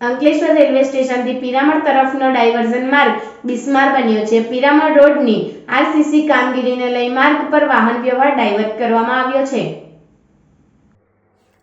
Ankleshwar railway સ્ટેશનથી પિરામણ તરફનો diversion માર્ગ બિસ્માર બન્યો છે. પિરામણ રોડની આરસીસી કામગીરીને લઈ માર્ગ પર વાહન વ્યવહાર ડાયવર્ટ કરવામાં આવ્યો છે.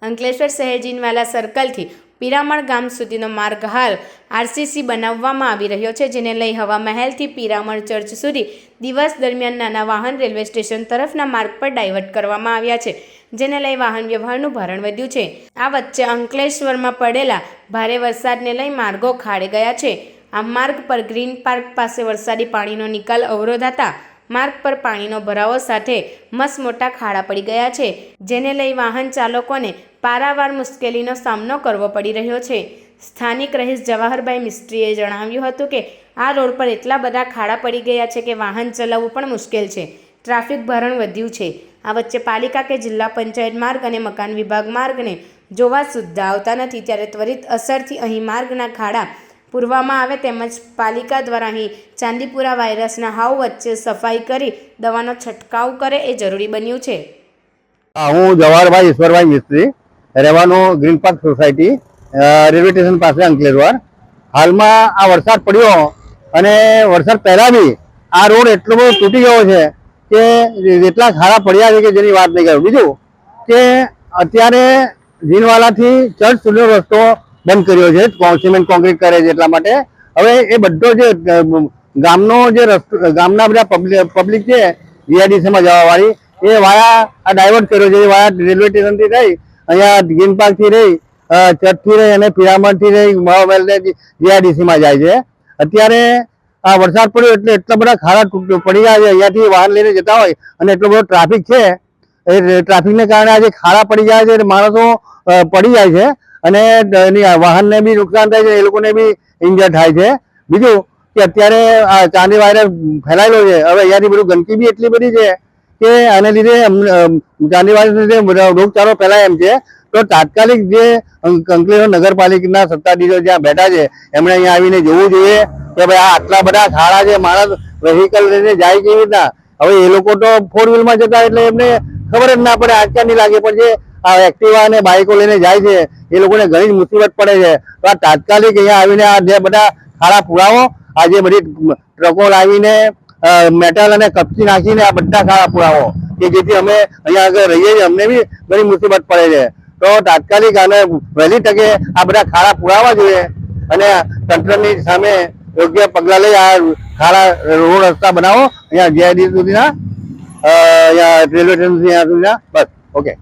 અંકલેશ્વર શહેર જીનવાલા સર્કલથી પિરામણ ગામ સુધીનો માર્ગ હાલ આરસીસી બનાવવામાં આવી રહ્યો છે, જેને લઈ હવા મહેલથી પિરામણ ચર્ચ સુધી દિવસ દરમિયાન નાના વાહન રેલવે સ્ટેશન તરફના માર્ગ પર ડાયવર્ટ કરવામાં આવ્યા છે. જેને લઈ વાહન વ્યવહારનું ભારણ વધ્યું છે. આ વચ્ચે અંકલેશ્વરમાં પડેલા ભારે વરસાદને લઈ માર્ગો ખાડે ગયા છે. આ માર્ગ પર ગ્રીન પાર્ક પાસે વરસાદી પાણીનો નિકાલ અવરોધાતા માર્ગ પર પાણીનો ભરાવો સાથે મસ મોટા ખાડા પડી ગયા છે, જેને લઈ વાહન ચાલકોને પારાવાર મુશ્કેલીનો સામનો કરવો પડી રહ્યો છે. સ્થાનિક રહીશ જવાહરભાઈ મિસ્ત્રીએ જણાવ્યું હતું કે, આ રોડ પર એટલા બધા ખાડા પડી ગયા છે કે વાહન ચલાવવું પણ મુશ્કેલ છે. ટ્રાફિક ભરણ વધ્યું છે. આ વચ્ચે પાલિકા કે જિલ્લા પંચાયત માર્ગ અને મકાન વિભાગ માર્ગને જોવા સુદ્ધા આવતા નથી, ત્યારે ત્વરિત અસરથી અહીં માર્ગના ખાડા પૂરવામાં આવે તેમજ પાલિકા દ્વારા અહીં ચાંદીપુરા વાયરસના હાવ વચ્ચે સફાઈ કરી દવાનો છંટકાવ કરે એ જરૂરી બન્યું છે. હું જવાહરભાઈ ઈશ્વરભાઈ મિસ્ત્રી, રહેવાનું green park society railway station પાસે અંકલેશ્વર. હાલમાં આ વરસાદ પડ્યો અને વરસાદ પહેલાં બી આ રોડ એટલો બધો તૂટી ગયો છે કે એટલા ખાડા પડ્યા છે કે જેની વાત નહીં કરું. બીજું કે અત્યારે જીનવાલાથી ચર્ચ સુધીનો રસ્તો બંધ કર્યો છે. સિમેન્ટ કોન્ક્રીટ કરે છે એટલા માટે. હવે એ બધો જે ગામનો જે રસ્તો, ગામના બધા પબ્લિક છે જીઆઈડીસીમાં જવા વાળી એ વાયા આ ડાયવર્ટ કર્યો છે. એ વાયા રેલવે સ્ટેશનથી રહી, અહીંયા ગ્રીન પાર્કથી રહી ચર્ચથી રહી અને પિરામણથી રહી ને જાય છે. અત્યારે આ વરસાદ પડ્યો એટલે એટલા બધા ખાડા પડી ગયા છે. અહીંયાથી વાહન લઈને જતા હોય અને એટલો બધો ટ્રાફિક છે, એ ટ્રાફિકને કારણે આજે ખાડા પડી જાય છે માણસો પડી જાય છે અને વાહનને બી નુકસાન થાય છે, એ લોકોને બી ઇન્જર થાય છે. બીજું કે અત્યારે આ ચાંદી વાયરસ ફેલાયેલો છે. હવે અહીંયાથી બધું ગંદકી બી એટલી બધી છે કે આને લીધે ચાંદી વાયરસ લીધે રોગચાળો ફેલાય એમ છે. તો તાત્કાલિક જે અંક- અંકલેશ્વર નગરપાલિકાના સત્તાધીશો જ્યાં બેઠા છે, એમણે અહીંયા આવીને જોવું જોઈએ. કે ભાઈ આટલા બધા ખાડા છે, માણસ વેહિકલ લઈને જાય કેવી રીતના? હવે એ લોકો તો ફોર વ્હીલમાં જતા એટલે એમને ખબર જ ના પડે આંચકા નહીં લાગે. પણ જે આ એક્ટિવા અને બાઇકો લઈને જાય છે, એ લોકોને ઘણી જ મુસીબત પડે છે. તો આ તાત્કાલિક અહીંયા આવીને આ જે બધા ખાડા પુરાવો, આ જે બધી ટ્રકો લાવીને મેટલ અને કપચી નાખીને આ બધા ખાડા પુરાવો, કે જેથી અમે અહીંયા આગળ રહીએ છીએ, અમને બી ઘણી મુસીબત પડે છે. તો તાત્કાલિક આને વહેલી તકે આ બધા ખાડા પુરાવા જોઈએ અને તંત્રની સામે યોગ્ય પગલાં લઈ આ ખાડા રોડ રસ્તા બનાવો. અહીંયા જીઆઈડી સુધીના અહીંયા રેલવે સ્ટેશન સુધીના બસ ઓકે